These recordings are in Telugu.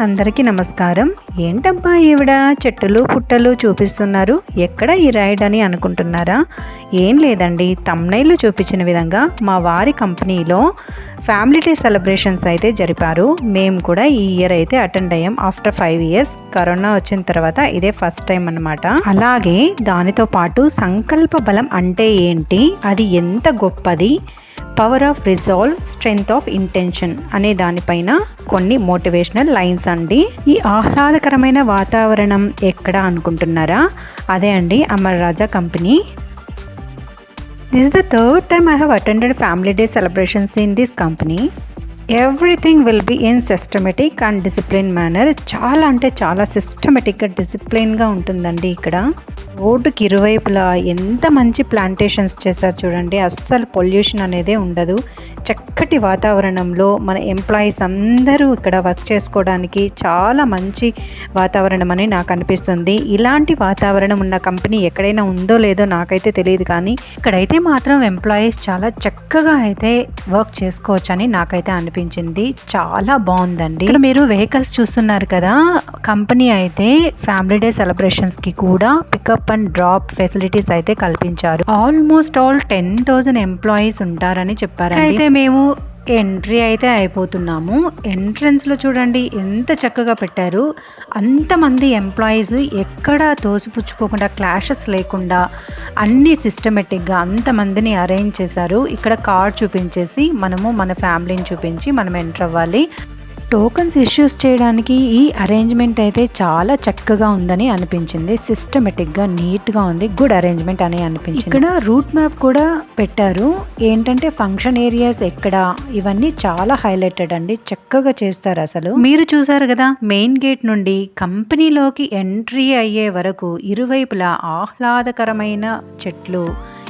అందరికీ నమస్కారం. ఏంటబ్బా ఈవిడ? చెట్టులు పుట్టలు చూపిస్తున్నారు. ఎక్కడ ఈ రైడ్ అని అనుకుంటున్నారా? ఏం లేదండి. తమ్నైలు చూపించిన విధంగా మా వారి కంపెనీలో ఫ్యామిలీ డే సెలబ్రేషన్స్ అయితే జరిపారు. మేము కూడా ఈ ఇయర్ అయితే అటెండ్ అయ్యాం. ఆఫ్టర్ ఫైవ్ ఇయర్స్ కరోనా వచ్చిన తర్వాత ఇదే ఫస్ట్ టైం అన్నమాట. అలాగే దానితో పాటు సంకల్ప బలం అంటే ఏంటి? అది ఎంత గొప్పది? Power of resolve strength of intention అనే దానిపైన కొన్ని మోటివేషనల్ లైన్స్ అండి. ఈ ఆహ్లాదకరమైన వాతావరణం ఎక్కడ అనుకుంటున్నారా? అదే అండి Amar Raja company. This the third time I have attended family day celebrations in this company everything will be in systematic and discipline manner చాలా అంటే చాలా సిస్టమేటిక్గా డిసిప్లిన్గా ఉంటుందండి ఇక్కడ. రోడ్డుకి ఇరువైపులా ఎంత మంచి ప్లాంటేషన్స్ చేశారు చూడండి. అస్సలు పొల్యూషన్ అనేది ఉండదు. చక్కటి వాతావరణంలో మన ఎంప్లాయీస్ అందరూ ఇక్కడ వర్క్ చేసుకోవడానికి చాలా మంచి వాతావరణం అని నాకు అనిపిస్తుంది. ఇలాంటి వాతావరణం ఉన్న కంపెనీ ఎక్కడైనా ఉందో లేదో నాకైతే తెలియదు కానీ ఇక్కడైతే మాత్రం ఎంప్లాయీస్ చాలా చక్కగా అయితే వర్క్ చేసుకోవచ్చని నాకైతే అనిపించింది చాలా బాగుందండి. ఇక్కడ మీరు వెహికల్స్ చూస్తున్నారు కదా కంపెనీ అయితే ఫ్యామిలీ డే సెలబ్రేషన్స్కి కూడా పికప్ అండ్ డ్రాప్ ఫెసిలిటీస్ అయితే కల్పించారు. Almost all ten thousand employees ఉంటారని చెప్పారు అయితే మేము ఎంట్రీ అయితే అయిపోతున్నాము. ఎంట్రన్స్లో చూడండి ఎంత చక్కగా పెట్టారు. అంతమంది ఎంప్లాయీస్ ఎక్కడా తోసిపుచ్చుకోకుండా క్లాషెస్ లేకుండా అన్ని సిస్టమేటిక్గా అంతమందిని అరేంజ్ చేశారు. ఇక్కడ కార్డ్ చూపించేసి మనము మన ఫ్యామిలీని చూపించి మనం ఎంటర్ అవ్వాలి. టోకన్స్ ఇష్యూస్ చేయడానికి ఈ అరేంజ్మెంట్ అయితే చాలా చక్కగా ఉందని అనిపించింది. సిస్టమేటిక్గా నీట్గా ఉంది. గుడ్ అరేంజ్మెంట్ అని అనిపించింది. ఇక్కడ రూట్ మ్యాప్ కూడా పెట్టారు. ఏంటంటే ఫంక్షన్ ఏరియాస్ ఎక్కడ ఇవన్నీ చాలా హైలైటెడ్ అండి. చక్కగా చేస్తారు అసలు. మీరు చూసారు కదా మెయిన్ గేట్ నుండి కంపెనీలోకి ఎంట్రీ అయ్యే వరకు ఇరువైపులా ఆహ్లాదకరమైన చెట్లు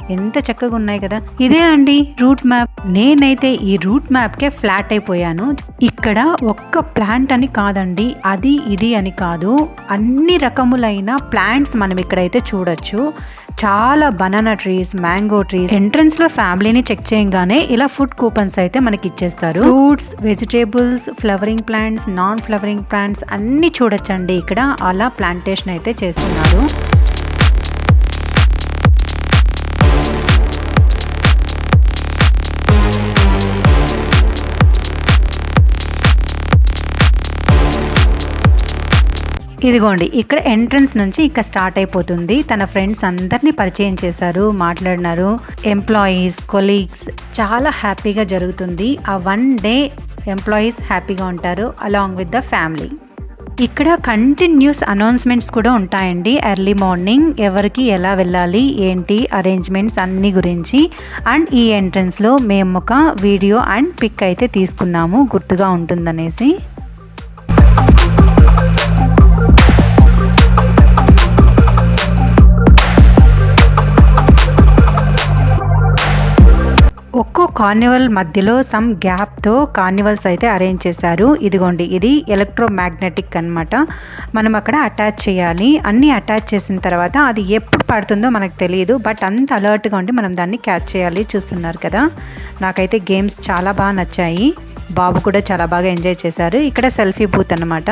ఎంత చక్కగా ఉన్నాయి కదా. ఇదే అండి రూట్ మ్యాప్. నేనైతే ఈ రూట్ మ్యాప్కే ఫ్లాట్ అయిపోయాను. ఇక్కడ ఒక్క ప్లాంట్ అని కాదండి అది ఇది అని కాదు. అన్ని రకములైన ప్లాంట్స్ మనం ఇక్కడైతే చూడొచ్చు. చాలా బనానా ట్రీస్ మ్యాంగో ట్రీస్. ఎంట్రన్స్లో ఫ్యామిలీని చెక్ చేయగానే ఇలా ఫుడ్ కూపన్స్ అయితే మనకి ఇచ్చేస్తారు. Fruits vegetables flowering plants non flowering plants అన్ని చూడొచ్చండి. ఇక్కడ అలా ప్లాంటేషన్ అయితే చేస్తున్నారు. ఇదిగోండి ఇక్కడ ఎంట్రన్స్ నుంచి ఇక్కడ స్టార్ట్ అయిపోతుంది. తన ఫ్రెండ్స్ అందరినీ పరిచయం చేశారు మాట్లాడినారు. ఎంప్లాయీస్ కొలీగ్స్ చాలా హ్యాపీగా జరుగుతుంది. ఆ వన్ డే ఎంప్లాయీస్ హ్యాపీగా ఉంటారు అలాంగ్ విత్ ద ఫ్యామిలీ ఇక్కడ కంటిన్యూస్ అనౌన్స్మెంట్స్ కూడా ఉంటాయండి. ఎర్లీ మార్నింగ్ ఎవరికి ఎలా వెళ్ళాలి ఏంటి అరేంజ్మెంట్స్ అన్ని గురించి. అండ్ ఈ ఎంట్రన్స్లో మేము ఒక వీడియో అండ్ పిక్ అయితే తీసుకున్నాము గుర్తుగా ఉంటుందనేసి. కార్నివల్ మధ్యలో సమ్ గ్యాప్తో కార్నివల్స్ అయితే అరేంజ్ చేశారు. ఇదిగోండి ఇది ఎలక్ట్రోమాగ్నెటిక్ అనమాట మనం అక్కడ అటాచ్ చేయాలి. అన్నీ అటాచ్ చేసిన తర్వాత అది ఎప్పుడు పడుతుందో మనకు తెలియదు బట్ అంత అలర్ట్గా ఉండి మనం దాన్ని క్యాచ్ చేయాలి చూస్తున్నారు కదా. నాకైతే గేమ్స్ చాలా బాగా నచ్చాయి. బాబు కూడా చాలా బాగా ఎంజాయ్ చేశారు. ఇక్కడ సెల్ఫీ బూత్ అనమాట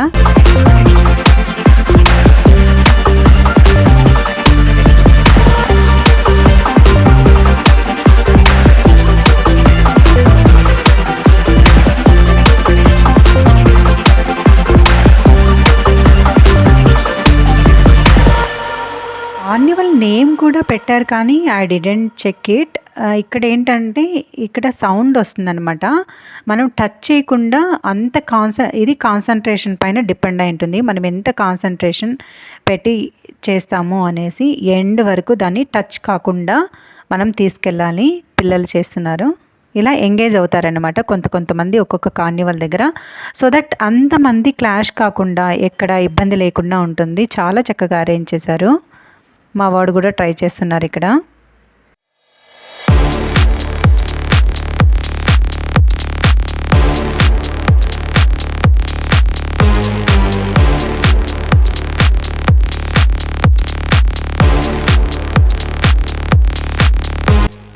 నేమ్ కూడా పెట్టారు కానీ ఐ డిడెంట్ చెక్ ఇట్. ఇక్కడ ఏంటంటే ఇక్కడ సౌండ్ వస్తుందన్నమాట. మనం టచ్ చేయకుండా అంత కాన్స ఇది కాన్సన్ట్రేషన్ పైన డిపెండ్ అయి ఉంటుంది. మనం ఎంత కాన్సన్ట్రేషన్ పెట్టి చేస్తాము అనేసి ఎండ్ వరకు దాన్ని టచ్ కాకుండా మనం తీసుకెళ్ళాలి. పిల్లలు చేస్తున్నారు. ఇలా ఎంగేజ్ అవుతారనమాట కొంత కొంతమంది ఒక్కొక్క కార్నివల్ దగ్గర. సో దట్ అంతమంది క్లాష్ కాకుండా ఎక్కడ ఇబ్బంది లేకుండా ఉంటుంది. చాలా చక్కగా అరేంజ్ చేశారు. మా వాడు కూడా ట్రై చేస్తున్నారు ఇక్కడ.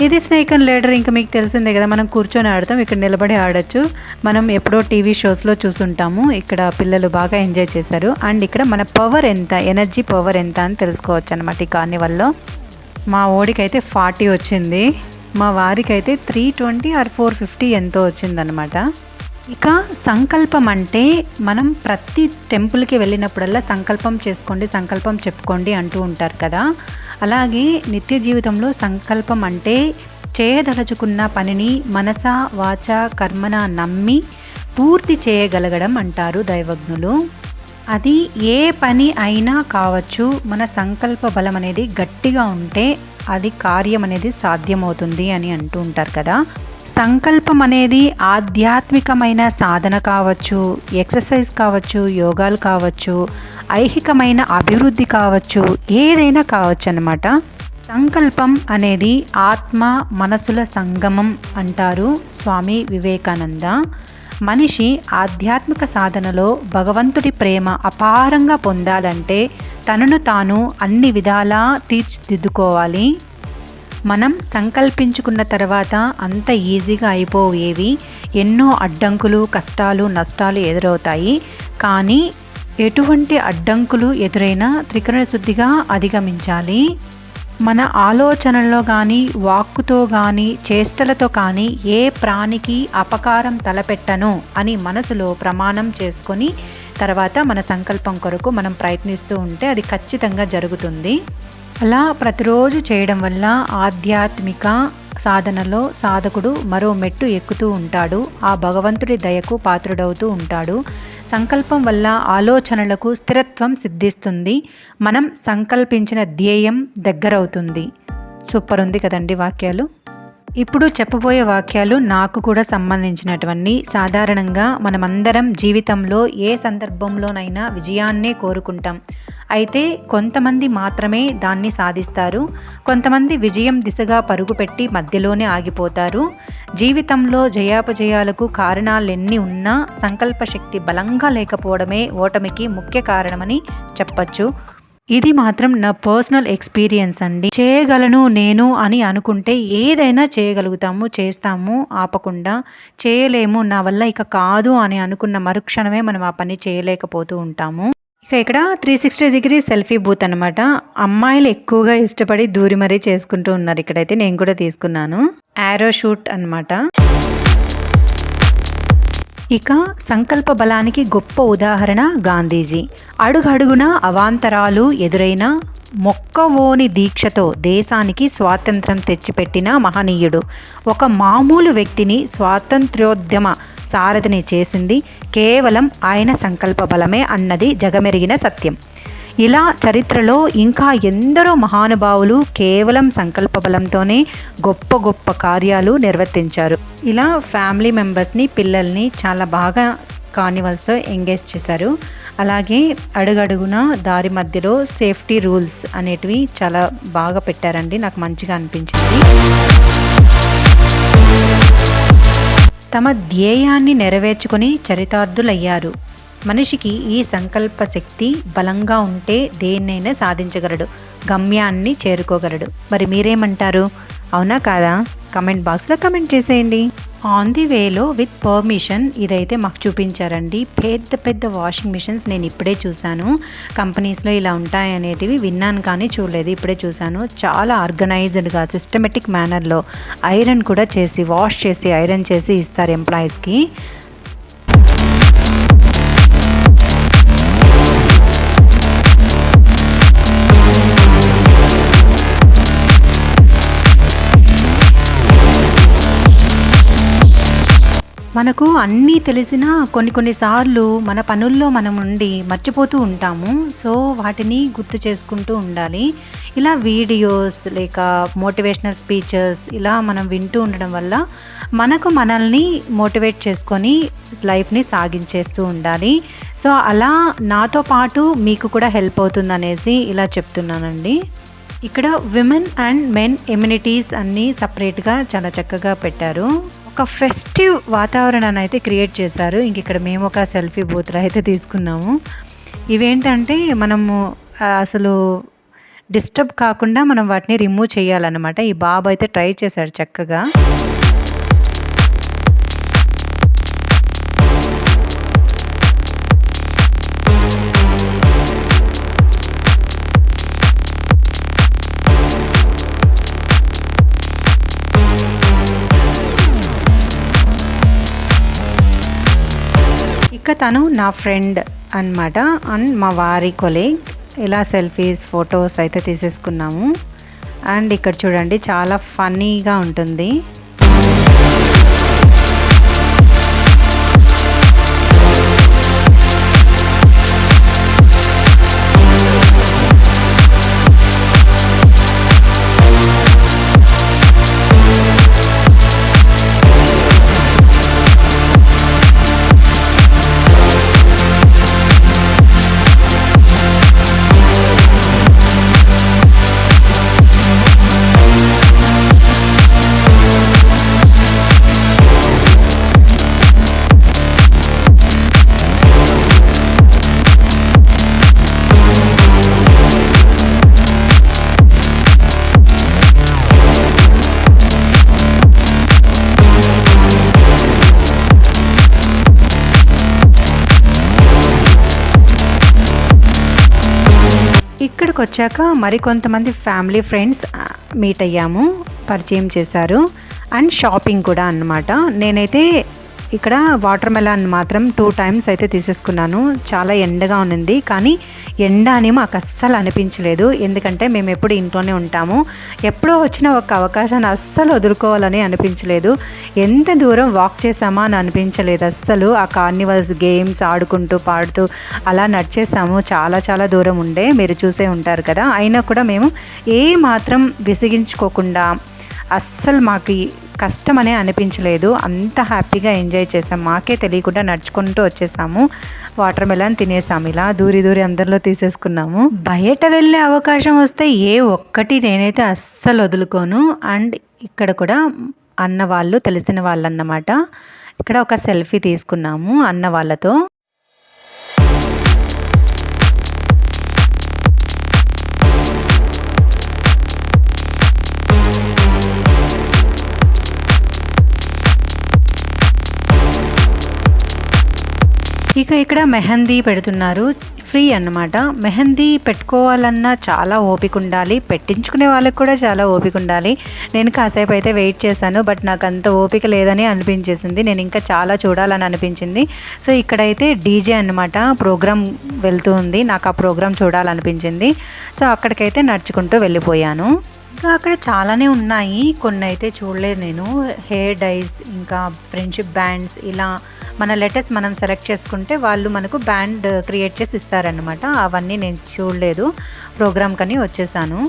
ఇది స్నేక్ అండ్ లేడర్ ఇంకా మీకు తెలిసిందే కదా మనం కూర్చొని ఆడతాం ఇక్కడ నిలబడి ఆడొచ్చు. మనం ఎప్పుడో టీవీ షోస్లో చూసుంటాము ఇక్కడ పిల్లలు బాగా ఎంజాయ్ చేశారు. అండ్ ఇక్కడ మన పవర్ ఎంత ఎనర్జీ పవర్ ఎంత అని తెలుసుకోవచ్చు అనమాట ఈ కార్నివల్లో మా ఓడికైతే ఫార్టీ వచ్చింది మా వారికి అయితే three twenty or four fifty ఎంతో వచ్చిందనమాట ఇక సంకల్పం అంటే మనం ప్రతి టెంపుల్కి వెళ్ళినప్పుడల్లా సంకల్పం చేసుకోండి సంకల్పం చెప్పుకోండి అంటూ ఉంటారు కదా. అలాగే నిత్య జీవితంలో సంకల్పం అంటే చేయదలుచుకున్న పనిని మనస వాచ కర్మన నమ్మి పూర్తి చేయగలగడం అంటారు దైవజ్ఞులు. అది ఏ పని అయినా కావచ్చు మన సంకల్ప బలం అనేది గట్టిగా ఉంటే అది కార్యం అనేది సాధ్యమవుతుంది అని అంటూ ఉంటారు కదా. సంకల్పం అనేది ఆధ్యాత్మికమైన సాధన కావచ్చు ఎక్సర్సైజ్ కావచ్చు యోగాలు కావచ్చు ఐహికమైన అభివృద్ధి కావచ్చు ఏదైనా కావచ్చు అన్నమాట. సంకల్పం అనేది ఆత్మ మనసుల సంగమం అంటారు స్వామి వివేకానంద. మనిషి ఆధ్యాత్మిక సాధనలో భగవంతుడి ప్రేమ అపారంగా పొందాలంటే తనను తాను అన్ని విధాలా తీర్చిదిద్దుకోవాలి. మనం సంకల్పించుకున్న తర్వాత అంత ఈజీగా అయిపోయేవి. ఎన్నో అడ్డంకులు కష్టాలు నష్టాలు ఎదురవుతాయి. కానీ ఎటువంటి అడ్డంకులు ఎదురైనా త్రికరణ శుద్ధిగా అధిగమించాలి. మన ఆలోచనల్లో కానీ వాక్కుతో కానీ చేష్టలతో కానీ ఏ ప్రాణికి అపకారం తలపెట్టను అని మనసులో ప్రమాణం చేసుకొని తర్వాత మన సంకల్పం కొరకు మనం ప్రయత్నిస్తూ ఉంటే అది ఖచ్చితంగా జరుగుతుంది. అలా ప్రతిరోజు చేయడం వల్ల ఆధ్యాత్మిక సాధనలో సాధకుడు మరో మెట్టు ఎక్కుతూ ఉంటాడు. ఆ భగవంతుడి దయకు పాత్రుడవుతూ ఉంటాడు. సంకల్పం వల్ల ఆలోచనలకు స్థిరత్వం సిద్ధిస్తుంది. మనం సంకల్పించిన ధ్యేయం దగ్గరవుతుంది. సూపర్ ఉంది కదండి వాక్యాలు? ఇప్పుడు చెప్పబోయే వాక్యాలు నాకు కూడా సంబంధించినటువంటి సాధారణంగా మనమందరం జీవితంలో ఏ సందర్భంలోనైనా విజయాన్నే కోరుకుంటాం. అయితే కొంతమంది మాత్రమే దాన్ని సాధిస్తారు. కొంతమంది విజయం దిశగా పరుగుపెట్టి మధ్యలోనే ఆగిపోతారు. జీవితంలో జయాపజయాలకు కారణాలెన్ని ఉన్నా సంకల్ప శక్తి బలంగా లేకపోవడమే ఓటమికి ముఖ్య కారణమని చెప్పచ్చు. ఇది మాత్రం నా పర్సనల్ ఎక్స్పీరియన్స్ అండి. చేయగలను నేను అని అనుకుంటే ఏదైనా చేయగలుగుతాము చేస్తాము ఆపకుండా. చేయలేము నా వల్ల ఇక కాదు అని అనుకున్న మరుక్షణమే మనం ఆ పని చేయలేకపోతూ ఉంటాము. ఇక ఇక్కడ three sixty degree selfie booth అనమాట అమ్మాయిలు ఎక్కువగా ఇష్టపడి దూరి మరీ చేసుకుంటూ ఉన్నారు. ఇక్కడైతే నేను కూడా తీసుకున్నాను. యారో షూట్ అనమాట ఇక సంకల్ప బలానికి గొప్ప ఉదాహరణ గాంధీజీ. అడుగడుగున అవాంతరాలు ఎదురైన మొక్కవోని దీక్షతో దేశానికి స్వాతంత్రం తెచ్చిపెట్టిన మహనీయుడు. ఒక మామూలు వ్యక్తిని స్వాతంత్ర్యోద్యమ సారథిని చేసింది కేవలం ఆయన సంకల్ప బలమే అన్నది జగమెరిగిన సత్యం. ఇలా చరిత్రలో ఇంకా ఎందరో మహానుభావులు కేవలం సంకల్ప బలంతోనే గొప్ప గొప్ప కార్యాలు నిర్వర్తించారు. ఇలా ఫ్యామిలీ మెంబర్స్ని పిల్లల్ని చాలా బాగా కార్నివల్స్తో ఎంగేజ్ చేశారు. అలాగే అడుగడుగున దారి మధ్యలో సేఫ్టీ రూల్స్ అనేటివి చాలా బాగా పెట్టారండి. నాకు మంచిగా అనిపించింది. తమ ధ్యేయాన్ని నెరవేర్చుకొని చరితార్థులయ్యారు. మనిషికి ఈ సంకల్ప శక్తి బలంగా ఉంటే దేన్నైనా సాధించగలడు గమ్యాన్ని చేరుకోగలడు. మరి మీరేమంటారు? అవునా కాదా? కమెంట్ బాక్స్లో కమెంట్ చేసేయండి. ఆన్ ది వేలో విత్ పర్మిషన్ ఇదైతే మాకు చూపించారండి. పెద్ద పెద్ద వాషింగ్ మిషన్స్ నేను ఇప్పుడే చూశాను. కంపెనీస్లో ఇలా ఉంటాయనేటివి విన్నాను కానీ చూడలేదు. ఇప్పుడే చూశాను. చాలా ఆర్గనైజ్డ్గా సిస్టమెటిక్ మేనర్లో ఐరన్ కూడా చేసి వాష్ చేసి ఐరన్ చేసి ఇస్తారు ఎంప్లాయీస్కి. మనకు అన్నీ తెలిసిన కొన్ని కొన్నిసార్లు మన పనుల్లో మనం ఉండి మర్చిపోతూ ఉంటాము. సో వాటిని గుర్తు చేసుకుంటూ ఉండాలి. ఇలా వీడియోస్ లేక మోటివేషనల్ స్పీచెస్ ఇలా మనం వింటూ ఉండడం వల్ల మనకు మనల్ని మోటివేట్ చేసుకొని లైఫ్ని సాగించేస్తూ ఉండాలి. సో అలా నాతో పాటు మీకు కూడా హెల్ప్ అవుతుంది అనేసి ఇలా చెప్తున్నానండి. ఇక్కడ విమెన్ అండ్ మెన్ ఎమ్యూనిటీస్ అన్నీ సపరేట్గా చాలా చక్కగా పెట్టారు. ఒక ఫెస్టివ్ వాతావరణాన్ని అయితే క్రియేట్ చేశారు. ఇంక ఇక్కడ మేము ఒక సెల్ఫీ బూత్లో అయితే తీసుకున్నాము. ఇవేంటంటే మనము అసలు డిస్టర్బ్ కాకుండా మనం వాటిని రిమూవ్ చేయాలన్నమాట. ఈ బాబు అయితే ట్రై చేశాడు చక్కగా. ఇంకా తను నా ఫ్రెండ్ అన్నమాట. అండ్ మా వారి కొలీగ్ ఇలా సెల్ఫీస్ ఫొటోస్ అయితే తీసేసుకున్నాము. అండ్ ఇక్కడ చూడండి చాలా ఫన్నీగా ఉంటుంది. వచ్చాక మరికొంతమంది ఫ్యామిలీ ఫ్రెండ్స్ మీట్ అయ్యాము పరిచయం చేశారు. అండ్ షాపింగ్ కూడా అన్నమాట. నేనైతే ఇక్కడ వాటర్ మెలాన్ మాత్రం టూ టైమ్స్ అయితే తీసేసుకున్నాను. చాలా ఎండగా ఉన్నింది. కానీ ఎండ అని మాకు అస్సలు అనిపించలేదు. ఎందుకంటే మేము ఎప్పుడు ఇంట్లోనే ఉంటాము. ఎప్పుడో వచ్చిన ఒక అవకాశాన్ని అస్సలు వదులుకోవాలని అనిపించలేదు. ఎంత దూరం వాక్ చేసామా అని అనిపించలేదు అస్సలు. ఆ కార్నివల్స్ గేమ్స్ ఆడుకుంటూ పాడుతూ అలా నడిచేసాము చాలా చాలా దూరం ఉండే. మీరు చూసే ఉంటారు కదా. అయినా కూడా మేము ఏ మాత్రం విసిగించుకోకుండా అస్సలు మాకు కష్టమనే కష్టం అనే అనిపించలేదు. అంత హ్యాపీగా ఎంజాయ్ చేసాం మాకే తెలియకుండా నడుచుకుంటూ వచ్చేసాము. వాటర్ మెలన్ తినేసాము. ఇలా దూరి దూరి అందరిలో తీసేసుకున్నాము. బయట వెళ్ళే అవకాశం వస్తే ఏ ఒక్కటి నేనైతే అస్సలు వదులుకోను. అండ్ ఇక్కడ కూడా అన్న వాళ్ళు తెలిసిన వాళ్ళు అన్నమాట ఇక్కడ ఒక సెల్ఫీ తీసుకున్నాము అన్న వాళ్ళతో. ఇక ఇక్కడ మెహందీ పెడుతున్నారు. ఫ్రీ అన్నమాట. మెహందీ పెట్టుకోవాలన్నా చాలా ఓపిక ఉండాలి. పెట్టించుకునే వాళ్ళకి కూడా చాలా ఓపిక ఉండాలి. నేను కాసేపు అయితే వెయిట్ చేశాను బట్ నాకు అంత ఓపిక లేదని అనిపించేసింది. నేను ఇంకా చాలా చూడాలని అనిపించింది. సో ఇక్కడైతే డీజే అన్నమాట ప్రోగ్రామ్ వెళ్తూ ఉంది. నాకు ఆ ప్రోగ్రామ్ చూడాలనిపించింది. సో అక్కడికైతే నడుచుకుంటూ వెళ్ళిపోయాను. ఇంకా అక్కడ చాలానే ఉన్నాయి. కొన్ని అయితే చూడలేదు నేను. హెయిర్ డైస్ ఇంకా ఫ్రెండ్షిప్ బ్యాండ్స్ ఇలా మన లెటర్స్ మనం సెలెక్ట్ చేసుకుంటే వాళ్ళు మనకు బ్యాండ్ క్రియేట్ చేసి ఇస్తారనమాట అవన్నీ నేను చూడలేదు. ప్రోగ్రామ్ కని వచ్చేసాను.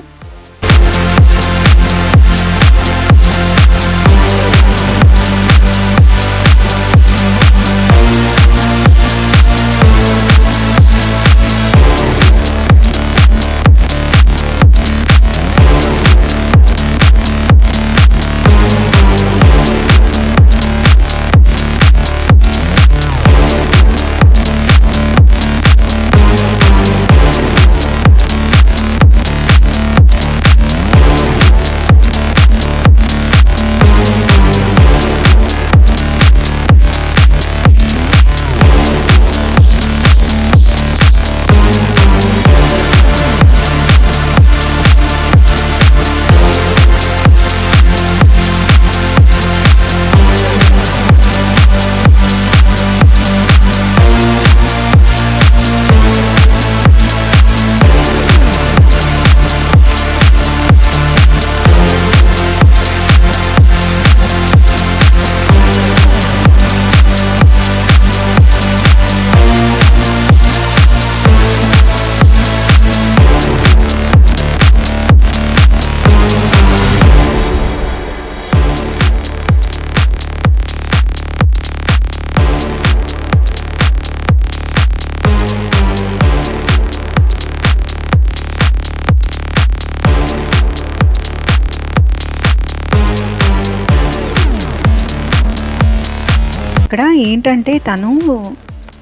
ఇక్కడ ఏంటంటే తను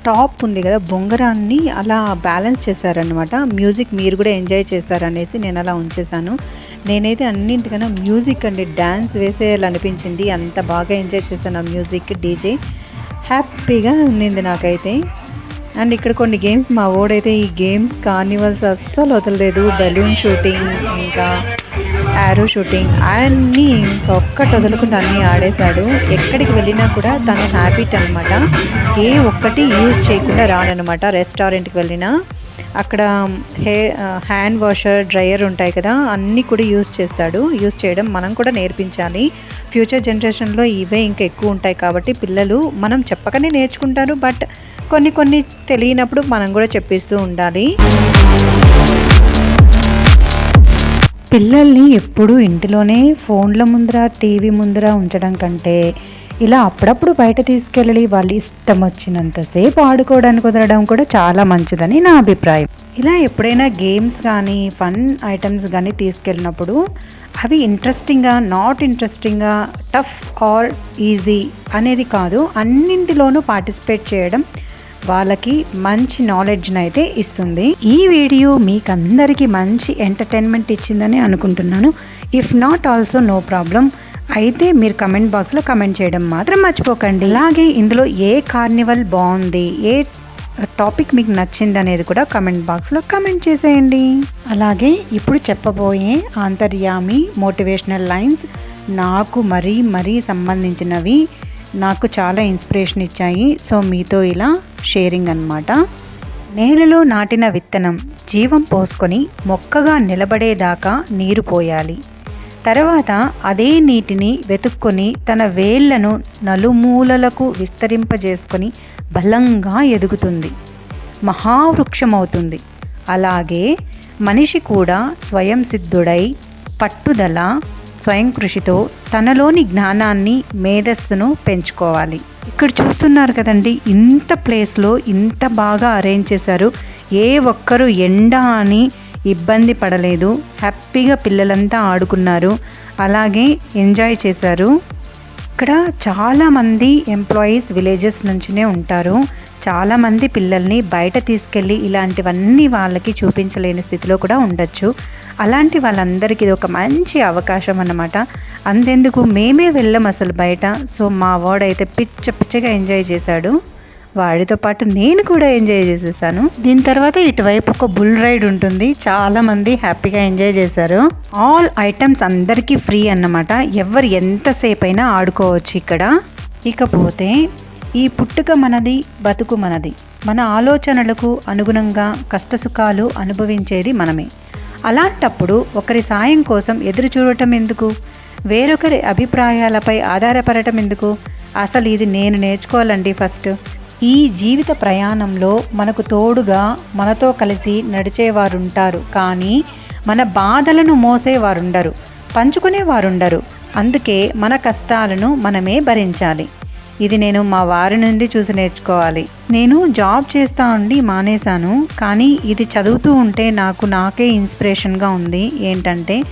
టాప్ ఉంది కదా బొంగరాన్ని అలా బ్యాలెన్స్ చేశారనమాట మ్యూజిక్ మీరు కూడా ఎంజాయ్ చేస్తారనేసి నేను అలా ఉంచేశాను. నేనైతే అన్నింటికన్నా మ్యూజిక్ అండి డ్యాన్స్ వేసేయాలనిపించింది. అంత బాగా ఎంజాయ్ చేశాను ఆ మ్యూజిక్ డీజే. హ్యాపీగా ఉండింది నాకైతే. అండ్ ఇక్కడ కొన్ని గేమ్స్ మా ఓడైతే ఈ గేమ్స్ కార్నివల్స్ అస్సలు వదలలేదు. బెలూన్ షూటింగ్ ఇంకా యారో షూటింగ్ అన్నీ ఇంకా ఒక్కటి వదలకుండా అన్నీ ఆడేశాడు. ఎక్కడికి వెళ్ళినా కూడా తన హ్యాబిట్ అనమాట ఏ ఒక్కటి యూజ్ చేయకుండా రాడనమాట రెస్టారెంట్కి వెళ్ళినా. అక్కడ హే హ్యాండ్ వాషర్ డ్రయర్ ఉంటాయి కదా అన్నీ కూడా యూజ్ చేస్తాడు. యూజ్ చేయడం మనం కూడా నేర్పించాలి. ఫ్యూచర్ జనరేషన్లో ఇవే ఇంకా ఎక్కువ ఉంటాయి కాబట్టి పిల్లలు మనం చెప్పకనే నేర్చుకుంటారు. బట్ కొన్ని కొన్ని తెలియనప్పుడు మనం కూడా చెప్పిస్తూ ఉండాలి. పిల్లల్ని ఎప్పుడూ ఇంటిలోనే ఫోన్ల ముందర టీవీ ముందర ఉంచడం కంటే ఇలా అప్పుడప్పుడు బయట తీసుకెళ్ళి వాళ్ళు ఇష్టం వచ్చినంతసేపు ఆడుకోవడానికి కుదరడం కూడా చాలా మంచిదని నా అభిప్రాయం. ఇలా ఎప్పుడైనా గేమ్స్ కానీ ఫన్ ఐటమ్స్ కానీ తీసుకెళ్ళినప్పుడు అవి ఇంట్రెస్టింగ్గా నాట్ ఇంట్రెస్టింగ్గా టఫ్ ఆర్ ఈజీ అనేది కాదు అన్నింటిలోనూ పార్టిసిపేట్ చేయడం వాళ్ళకి మంచి నాలెడ్జ్ని అయితే ఇస్తుంది. ఈ వీడియో మీకు అందరికీ మంచి ఎంటర్టైన్మెంట్ ఇచ్చిందని అనుకుంటున్నాను. If not also no problem అయితే మీరు కమెంట్ బాక్స్లో కమెంట్ చేయడం మాత్రం మర్చిపోకండి. అలాగే ఇందులో ఏ కార్నివల్ బాగుంది ఏ టాపిక్ మీకు నచ్చింది అనేది కూడా కమెంట్ బాక్స్లో కమెంట్ చేసేయండి. అలాగే ఇప్పుడు చెప్పబోయే ఆంతర్యామి మోటివేషనల్ లైన్స్ నాకు మరీ మరీ సంబంధించినవి. నాకు చాలా ఇన్స్పిరేషన్ ఇచ్చాయి. సో మీతో ఇలా షేరింగ్ అనమాట నేలలో నాటిన విత్తనం జీవం పోసుకొని మొక్కగా నిలబడేదాకా నీరు పోయాలి. తర్వాత అదే నీటిని వెతుక్కొని తన వేళ్ళను నలుమూలలకు విస్తరింపజేసుకొని బలంగా ఎదుగుతుంది. మహావృక్షమవుతుంది. అలాగే మనిషి కూడా స్వయం సిద్ధుడై పట్టుదల స్వయం కృషితో తనలోని జ్ఞానాన్ని మేధస్సును పెంచుకోవాలి. ఇక్కడ చూస్తున్నారు కదండి ఇంత ప్లేస్లో ఇంత బాగా అరేంజ్ చేశారు. ఏ ఒక్కరు ఎండ అని ఇబ్బంది పడలేదు. హ్యాపీగా పిల్లలంతా ఆడుకున్నారు. అలాగే ఎంజాయ్ చేశారు. ఇక్కడ చాలామంది ఎంప్లాయీస్ విలేజెస్ నుంచినే ఉంటారు. చాలామంది పిల్లల్ని బయట తీసుకెళ్ళి ఇలాంటివన్నీ వాళ్ళకి చూపించలేని స్థితిలో కూడా ఉండొచ్చు. అలాంటి వాళ్ళందరికీ ఇది ఒక మంచి అవకాశం అన్నమాట. అంతెందుకు మేమే వెళ్ళాం అసలు బయట. సో మా వాడైతే పిచ్చ పిచ్చగా ఎంజాయ్ చేశాడు. వాడితో పాటు నేను కూడా ఎంజాయ్ చేసేసాను. దీని తర్వాత ఇటువైపు ఒక బుల్ రైడ్ ఉంటుంది. చాలా మంది హ్యాపీగా ఎంజాయ్ చేశారు. ఆల్ ఐటమ్స్ అందరికీ ఫ్రీ అన్నమాట. ఎవరు ఎంతసేపు అయినా ఆడుకోవచ్చు ఇక్కడ. ఇకపోతే ఈ పుట్టుక మనది బతుకు మనది. మన ఆలోచనలకు అనుగుణంగా కష్టసుఖాలు అనుభవించేది మనమే. అలాంటప్పుడు ఒకరి సాయం కోసం ఎదురు చూడటం ఎందుకు? వేరొకరి అభిప్రాయాలపై ఆధారపడటం ఎందుకు? అసలు ఇది నేను నేర్చుకోవాలండి ఫస్ట్. ఈ జీవిత ప్రయాణంలో మనకు తోడుగా మనతో కలిసి నడిచేవారుంటారు. కానీ మన బాధలను మోసేవారుండరు పంచుకునేవారుండరు. అందుకే మన కష్టాలను మనమే భరించాలి. ఇది నేను మా వారి నుండి చూసి నేర్చుకోవాలి. నేను జాబ్ చేస్తా ఉండి మానేశాను కానీ ఇది చదువుతూ ఉంటే నాకు నాకే ఇన్స్పిరేషన్గా ఉంది. ఏంటంటే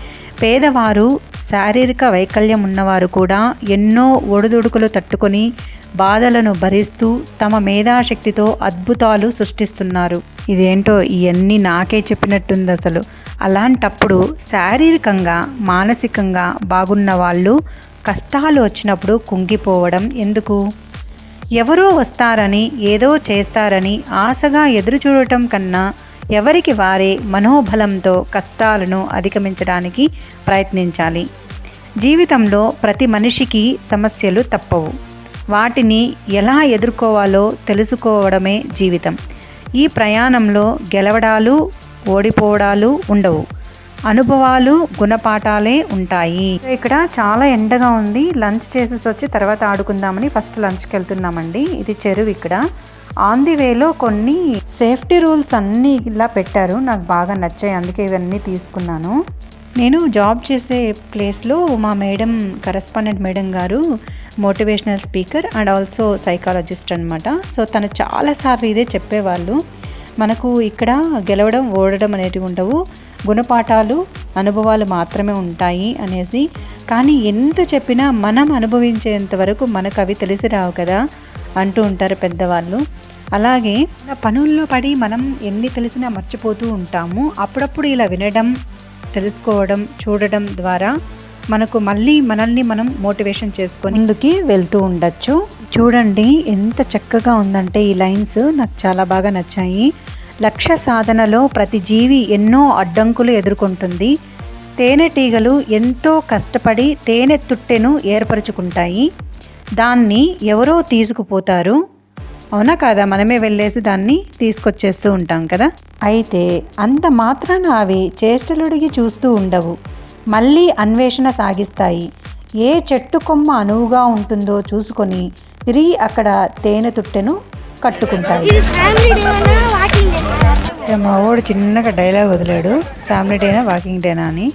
పేదవారు శారీరక వైకల్యం ఉన్నవారు కూడా ఎన్నో ఒడిదుడుకులు తట్టుకొని బాధలను భరిస్తూ తమ మేధాశక్తితో అద్భుతాలు సృష్టిస్తున్నారు. ఇదేంటో ఇవన్నీ నాకే చెప్పినట్టుంది అసలు. అలాంటప్పుడు శారీరకంగా మానసికంగా బాగున్న వాళ్ళు కష్టాలు వచ్చినప్పుడు కుంగిపోవడం ఎందుకు? ఎవరో వస్తారని ఏదో చేస్తారని ఆశగా ఎదురు చూడటం కన్నా ఎవరికి వారే మనోబలంతో కష్టాలను అధిగమించడానికి ప్రయత్నించాలి. జీవితంలో ప్రతి మనిషికి సమస్యలు తప్పవు. వాటిని ఎలా ఎదుర్కోవాలో తెలుసుకోవడమే జీవితం. ఈ ప్రయాణంలో గెలవడాలు ఓడిపోవడాలు ఉండవు. అనుభవాలు గుణపాఠాలే ఉంటాయి. ఇక్కడ చాలా ఎండగా ఉంది. లంచ్ చేసేసి వచ్చి తర్వాత ఆడుకుందామని ఫస్ట్ లంచ్కి వెళ్తున్నామండి. ఇది చెరువు ఇక్కడ. ఆన్ ది వేలో కొన్ని సేఫ్టీ రూల్స్ అన్నీ ఇలా పెట్టారు. నాకు బాగా నచ్చాయి. అందుకే ఇవన్నీ తీసుకున్నాను. నేను జాబ్ చేసే ప్లేస్లో మా మేడం కరెస్పాండెంట్ మేడం గారు motivational speaker and also psychologist అనమాట సో తను చాలాసార్లు ఇదే చెప్పేవాళ్ళు. మనకు ఇక్కడ గెలవడం ఓడడం అనేటివి ఉండవు. గుణపాఠాలు అనుభవాలు మాత్రమే ఉంటాయి అనేసి. కానీ ఎంత చెప్పినా మనం అనుభవించేంత వరకు మనకు అవి తెలిసి రావు కదా. అంటూ ఉంటారు పెద్దవాళ్ళు. అలాగే పనుల్లో పడి మనం ఎన్ని తెలిసినా మర్చిపోతూ ఉంటాము. అప్పుడప్పుడు ఇలా వినడం తెలుసుకోవడం చూడడం ద్వారా మనకు మళ్ళీ మనల్ని మనం మోటివేషన్ చేసుకొని ముందుకి వెళ్తూ ఉండొచ్చు. చూడండి ఎంత చక్కగా ఉందంటే ఈ లైన్స్ నాకు చాలా బాగా నచ్చాయి. లక్ష్య సాధనలో ప్రతి జీవి ఎన్నో అడ్డంకులు ఎదుర్కొంటుంది. తేనెటీగలు ఎంతో కష్టపడి తేనె తుట్టెను ఏర్పరచుకుంటాయి. దాన్ని ఎవరో తీసుకుపోతారు. అవునా కాదా? మనమే వెళ్ళేసి దాన్ని తీసుకొచ్చేస్తూ ఉంటాం కదా? అయితే అంత మాత్రాన అవి చేష్టలుడిగి చూస్తూ ఉండవు. మళ్ళీ అన్వేషణ సాగిస్తాయి. ఏ చెట్టు కొమ్మ అనువుగా ఉంటుందో చూసుకొని తిరిగి అక్కడ తేనె తుట్టెను కట్టుకుంటాయి. మా వాడు చిన్నగా డైలాగ్ వదిలాడు. ఫ్యామిలీ డేనా వాకింగ్ డేనా అని.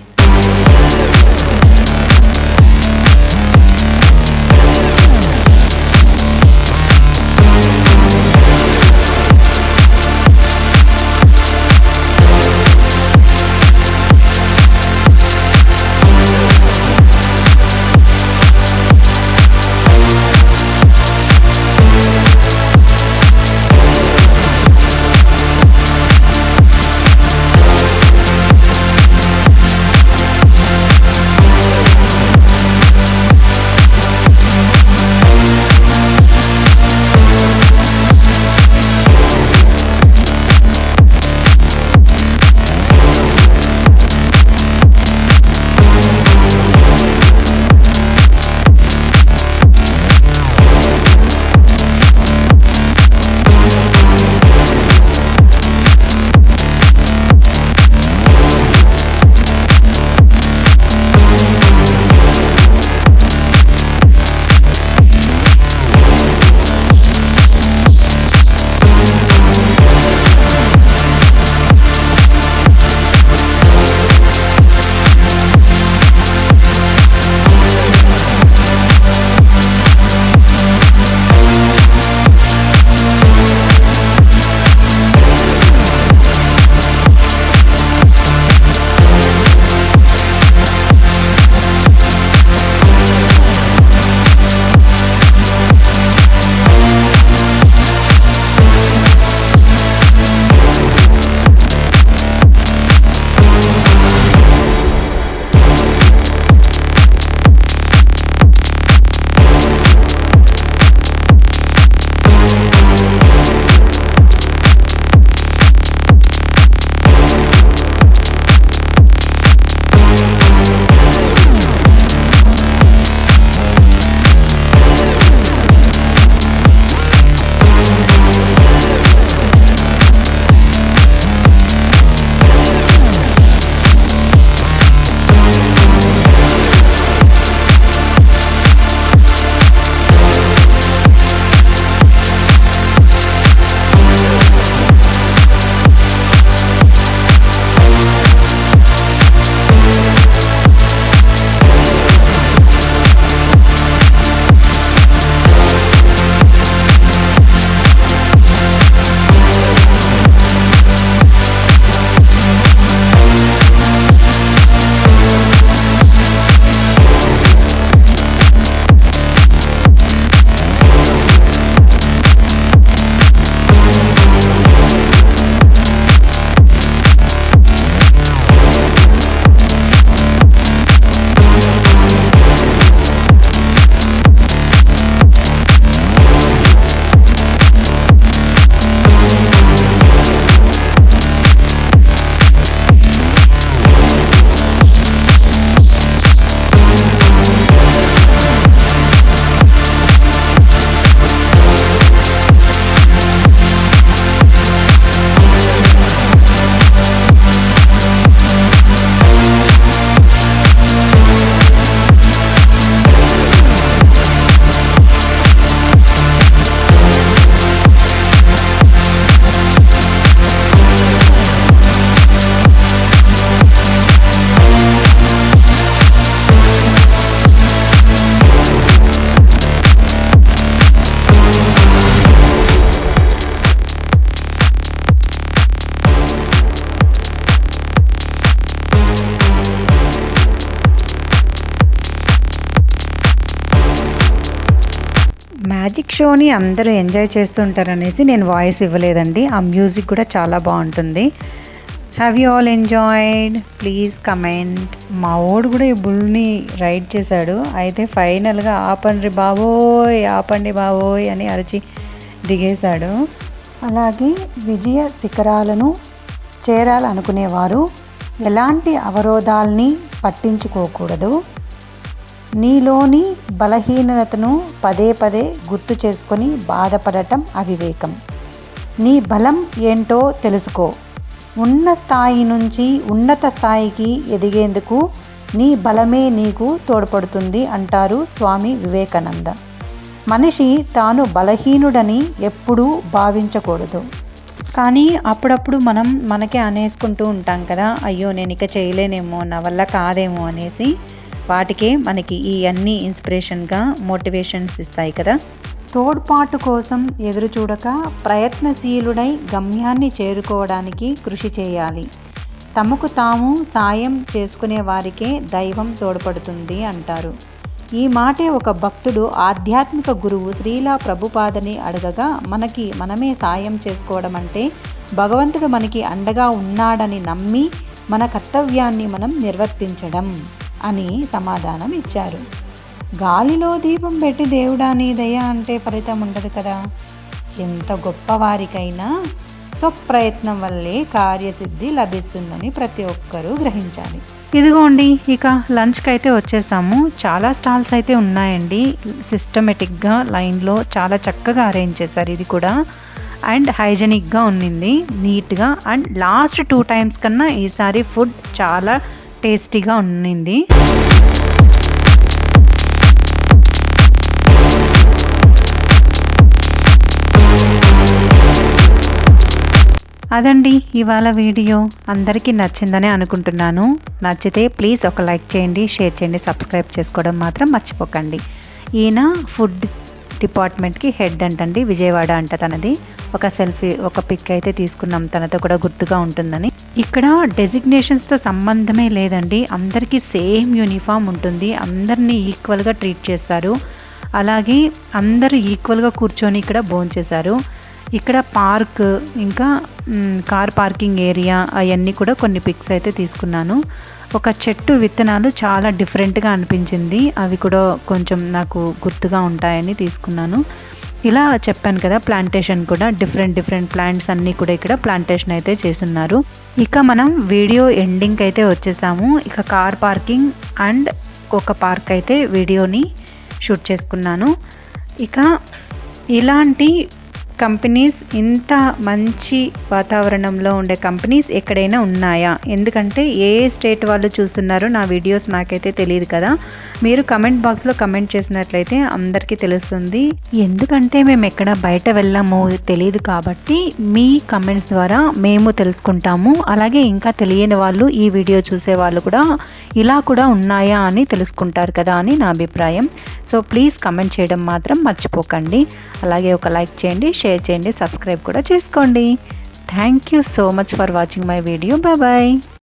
షోని అందరూ ఎంజాయ్ చేస్తుంటారనేసి నేను వాయిస్ ఇవ్వలేదండి. ఆ మ్యూజిక్ కూడా చాలా బాగుంటుంది. Have you all enjoyed please comment మా ఓడు కూడా ఈ బుల్ని రైడ్ చేశాడు. అయితే ఫైనల్గా ఆపండి బాబోయ్ ఆపండి బాబోయ్ అని అరిచి దిగేశాడు. అలాగే విజయ శిఖరాలను చేరాలనుకునేవారు. ఎలాంటి అవరోధాల్ని పట్టించుకోకూడదు. నీలోని బలహీనతను పదే పదే గుర్తు చేసుకొని బాధపడటం అవివేకం. నీ బలం ఏంటో తెలుసుకో. ఉన్న స్థాయి నుంచి ఉన్నత స్థాయికి ఎదిగేందుకు నీ బలమే నీకు తోడ్పడుతుంది అంటారు స్వామి వివేకానంద. మనిషి తాను బలహీనుడని ఎప్పుడూ భావించకూడదు. కానీ అప్పుడప్పుడు మనం మనకే అనేసుకుంటూ ఉంటాం కదా అయ్యో నేను ఇక చేయలేనేమో నా వల్ల కాదేమో అనేసి వాటికే మనకి ఈ అన్ని ఇన్స్పిరేషన్గా మోటివేషన్స్ ఇస్తాయి కదా. తోడ్పాటు కోసం ఎదురు చూడక ప్రయత్నశీలుడై గమ్యాన్ని చేరుకోవడానికి కృషి చేయాలి. తమకు తాము సాయం చేసుకునే వారికే దైవం తోడ్పడుతుంది అంటారు. ఈ మాటే ఒక భక్తుడు ఆధ్యాత్మిక గురువు శ్రీలా ప్రభుపాదని అడగగా మనకి మనమే సాయం చేసుకోవడం అంటే భగవంతుడు మనకి అండగా ఉన్నాడని నమ్మి మన కర్తవ్యాన్ని మనం నిర్వర్తించడం. అని సమాధానం ఇచ్చారు. గాలిలో దీపం పెట్టి దేవుడా నీ దయ అంటే ఫలితం ఉండదు కదా. ఎంత గొప్పవారికైనా స్వప్రయత్నం వల్లే కార్యసిద్ధి లభిస్తుందని ప్రతి ఒక్కరూ గ్రహించాలి. ఇదిగోండి ఇక లంచ్కి అయితే వచ్చేసాము. చాలా స్టాల్స్ అయితే ఉన్నాయండి. సిస్టమేటిక్గా లైన్లో చాలా చక్కగా అరేంజ్ చేశారు ఇది కూడా. అండ్ హైజెనిక్గా ఉన్నింది నీట్గా. అండ్ లాస్ట్ టూ టైమ్స్ కన్నా ఈసారి ఫుడ్ చాలా టేస్టీగా ఉన్నింది. అదండి ఇవాళ వీడియో. అందరికీ నచ్చిందని అనుకుంటున్నాను. నచ్చితే ప్లీజ్ ఒక లైక్ చేయండి షేర్ చేయండి సబ్స్క్రైబ్ చేసుకోవడం మాత్రం మర్చిపోకండి. ఈయన ఫుడ్ డిపార్ట్మెంట్కి హెడ్ అంటండి విజయవాడ అంట తనది. ఒక సెల్ఫీ ఒక పిక్ అయితే తీసుకున్నాం తనతో కూడా గుర్తుగా ఉంటుందని. ఇక్కడ డెసిగ్నేషన్స్తో సంబంధమే లేదండి. అందరికీ సేమ్ యూనిఫామ్ ఉంటుంది. అందరినీ ఈక్వల్గా ట్రీట్ చేస్తారు. అలాగే అందరూ ఈక్వల్గా కూర్చొని ఇక్కడ భోంచేశారు ఇక్కడ పార్క్ ఇంకా కార్ పార్కింగ్ ఏరియా అవన్నీ కూడా కొన్ని పిక్స్ అయితే తీసుకున్నాను. ఒక చెట్టు విత్తనాలు చాలా డిఫరెంట్గా అనిపించింది. అవి కూడా కొంచెం నాకు గుర్తుగా ఉంటాయని తీసుకున్నాను. ఇలా చెప్పాను కదా ప్లాంటేషన్ కూడా డిఫరెంట్ డిఫరెంట్ ప్లాంట్స్ అన్నీ కూడా ఇక్కడ ప్లాంటేషన్ అయితే చేస్తున్నారు. ఇక మనం వీడియో ఎండింగ్ అయితే వచ్చేసాము. ఇక కార్ పార్కింగ్ అండ్ ఒక పార్క్ అయితే వీడియోని షూట్ చేసుకున్నాను. ఇక ఇలాంటి కంపెనీస్ ఇంత మంచి వాతావరణంలో ఉండే కంపెనీస్ ఎక్కడైనా ఉన్నాయా? ఎందుకంటే ఏ స్టేట్ వాళ్ళు చూస్తున్నారో నా వీడియోస్ నాకైతే తెలియదు కదా. మీరు కమెంట్ బాక్స్లో కమెంట్ చేసినట్లయితే అందరికీ తెలుస్తుంది. ఎందుకంటే మేము ఎక్కడ బయట వెళ్ళామో తెలియదు కాబట్టి మీ కమెంట్స్ ద్వారా మేము తెలుసుకుంటాము. అలాగే ఇంకా తెలియని వాళ్ళు ఈ వీడియో చూసే వాళ్ళు కూడా ఇలా కూడా ఉన్నాయా అని తెలుసుకుంటారు కదా అని నా అభిప్రాయం. సో ప్లీజ్ కమెంట్ చేయడం మాత్రం మర్చిపోకండి. అలాగే ఒక లైక్ చేయండి షేర్ చేయండి సబ్స్క్రైబ్ కూడా చేసుకోండి. Thank you so much for watching my video bye